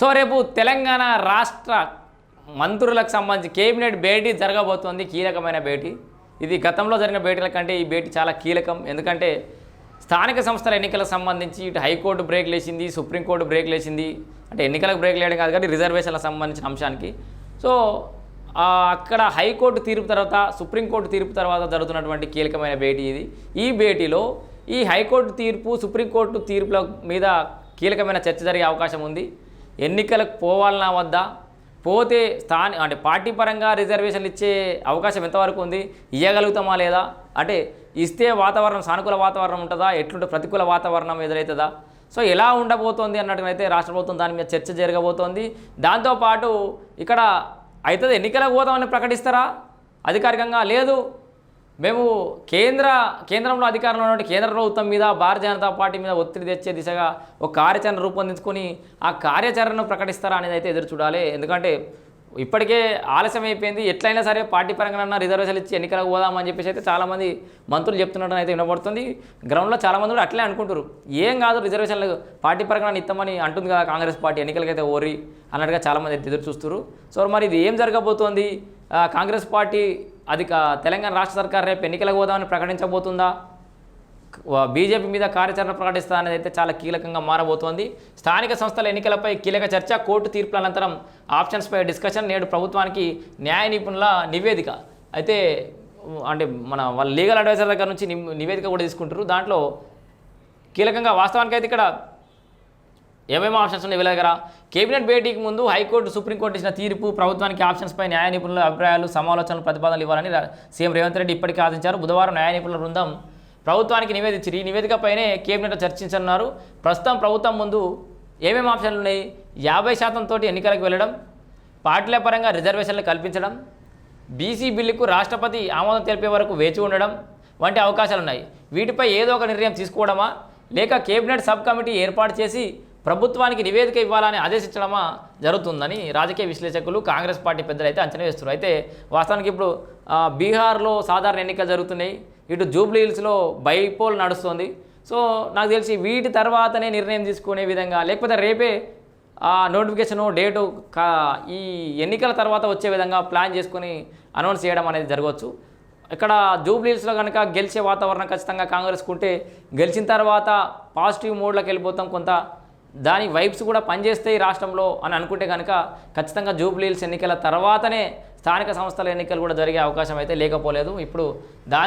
So రేపు తెలంగాణ రాష్ట్ర మంత్రులకు సంబంధించి కేబినెట్ భేటీ జరగబోతోంది. కీలకమైన భేటీ. ఇది గతంలో జరిగిన భేటీల కంటే ఈ భేటీ చాలా కీలకం. ఎందుకంటే స్థానిక సంస్థల ఎన్నికలకు సంబంధించి ఇటు హైకోర్టు బ్రేక్ లేచింది సుప్రీంకోర్టు బ్రేక్ లేచింది. అంటే ఎన్నికలకు బ్రేక్ లేయడం కాదు కానీ రిజర్వేషన్లకు సంబంధించిన అంశానికి. సో అక్కడ హైకోర్టు తీర్పు తర్వాత సుప్రీంకోర్టు తీర్పు తర్వాత జరుగుతున్నటువంటి కీలకమైన భేటీ ఇది. ఈ భేటీలో ఈ హైకోర్టు తీర్పు సుప్రీంకోర్టు తీర్పుల మీద కీలకమైన చర్చ జరిగే అవకాశం ఉంది. ఎన్నికలకు పోవాలన్నా వద్దా? పోతే స్థాని అంటే పార్టీ పరంగా రిజర్వేషన్లు ఇచ్చే అవకాశం ఎంతవరకు ఉంది? ఇవ్వగలుగుతామా లేదా? అంటే ఇస్తే వాతావరణం సానుకూల వాతావరణం ఉంటుందా? ఎట్లుంటే ప్రతికూల వాతావరణం ఎదురవుతుందా సో ఎలా ఉండబోతోంది అన్నట్టునైతే రాష్ట్ర ప్రభుత్వం దాని మీద చర్చ జరగబోతోంది. దాంతోపాటు ఇక్కడ అవుతుంది ఎన్నికలకు పోదామని ప్రకటిస్తారా? అధికారికంగా లేదు. మేము కేంద్ర కేంద్రంలో అధికారంలో ఉన్నటువంటి కేంద్ర ప్రభుత్వం మీద భారతీయ జనతా పార్టీ మీద ఒత్తిడి తెచ్చే దిశగా ఒక కార్యాచరణ రూపొందించుకొని ఆ కార్యాచరణను ప్రకటిస్తారా అనేది అయితే ఎదురు చూడాలి. ఎందుకంటే ఇప్పటికే ఆలస్యం అయిపోయింది. ఎట్లయినా సరే పార్టీ పరంగా రిజర్వేషన్లు ఇచ్చి ఎన్నికలకు పోదామని చెప్పేసి అయితే చాలామంది మంత్రులు చెప్తున్నట్టు అయితే వినబడుతుంది. గ్రౌండ్లో చాలామంది కూడా అట్లే అనుకుంటారు ఏం కాదు రిజర్వేషన్లు పార్టీ పరంగా ఇస్తామని అంటుంది కదా కాంగ్రెస్ పార్టీ ఎన్నికలకైతే ఓరి అన్నట్టుగా చాలామంది అయితే ఎదురు చూస్తారు సో మరి ఇది ఏం జరగబోతోంది? కాంగ్రెస్ పార్టీ అది కా- తెలంగాణ రాష్ట్ర సర్కార్ రేపు ఎన్నికలకు పోదామని ప్రకటించబోతుందా? బీజేపీ మీద కార్యాచరణ ప్రకటిస్తా అనేది అయితే చాలా కీలకంగా మారబోతోంది. స్థానిక సంస్థల ఎన్నికలపై కీలక చర్చ కోర్టు తీర్పుల అనంతరం ఆప్షన్స్పై డిస్కషన్ నేడు ప్రభుత్వానికి న్యాయ నిపుణుల నివేదిక. అయితే అంటే మన వాళ్ళ లీగల్ అడ్వైజర్ దగ్గర నుంచి ని- నివేదిక కూడా తీసుకుంటారు దాంట్లో కీలకంగా వాస్తవానికి అయితే ఇక్కడ ఏమేమి ఆప్షన్స్ ఉన్నాయి వీళ్ళ దగ్గర? కేబినెట్ భేటీకి ముందు హైకోర్టు సుప్రీంకోర్టు ఇచ్చిన తీర్పు ప్రభుత్వానికి ఆప్షన్స్పై న్యాయ నిపుణుల అభిప్రాయాలు సమాలోచనలు ప్రతిపాదనలు ఇవ్వాలని సీఎం రేవంత్ రెడ్డి ఇప్పటికే ఆదేశించారు. బుధవారం న్యాయ నిపుణుల బృందం ప్రభుత్వానికి నివేదించారు ఈ నివేదికపైనే కేబినెట్ చర్చించనున్నారు. ప్రస్తుతం ప్రభుత్వం ముందు ఏమేమి ఆప్షన్లు ఉన్నాయి? యాభై శాతం తోటి ఎన్నికలకు వెళ్ళడం పార్టీల పరంగా రిజర్వేషన్లు కల్పించడం బీసీ బిల్లుకు రాష్ట్రపతి ఆమోదం తెలిపే వరకు వేచి ఉండడం వంటి అవకాశాలు ఉన్నాయి వీటిపై ఏదో ఒక నిర్ణయం తీసుకోవడమా? లేక కేబినెట్ సబ్ కమిటీ ఏర్పాటు చేసి ప్రభుత్వానికి నివేదిక ఇవ్వాలని ఆదేశించడమా జరుగుతుందని రాజకీయ విశ్లేషకులు కాంగ్రెస్ పార్టీ పెద్దలు అయితే అంచనా వేస్తున్నారు. అయితే వాస్తవానికి ఇప్పుడు బీహార్లో సాధారణ ఎన్నికలు జరుగుతున్నాయి. ఇటు జూబ్లీ హిల్స్లో బైపోల్ నడుస్తుంది. సో నాకు తెలిసి వీటి తర్వాతనే నిర్ణయం తీసుకునే విధంగా లేకపోతే రేపే ఆ నోటిఫికేషన్ డేటు కా ఈ ఎన్నికల తర్వాత వచ్చే విధంగా ప్లాన్ చేసుకొని అనౌన్స్ చేయడం అనేది జరగవచ్చు. ఇక్కడ జూబ్లీస్లో కనుక గెలిచే వాతావరణం ఖచ్చితంగా కాంగ్రెస్కు ఉంటే గెలిచిన తర్వాత పాజిటివ్ మోడ్లోకి వెళ్ళిపోతాం కొంత దాని వైబ్స్ కూడా పనిచేస్తాయి రాష్ట్రంలో అని అనుకుంటే కనుక ఖచ్చితంగా జూబ్లీల్స్ ఎన్నికల తర్వాతనే స్థానిక సంస్థల ఎన్నికలు కూడా జరిగే అవకాశం అయితే లేకపోలేదు. ఇప్పుడు దాని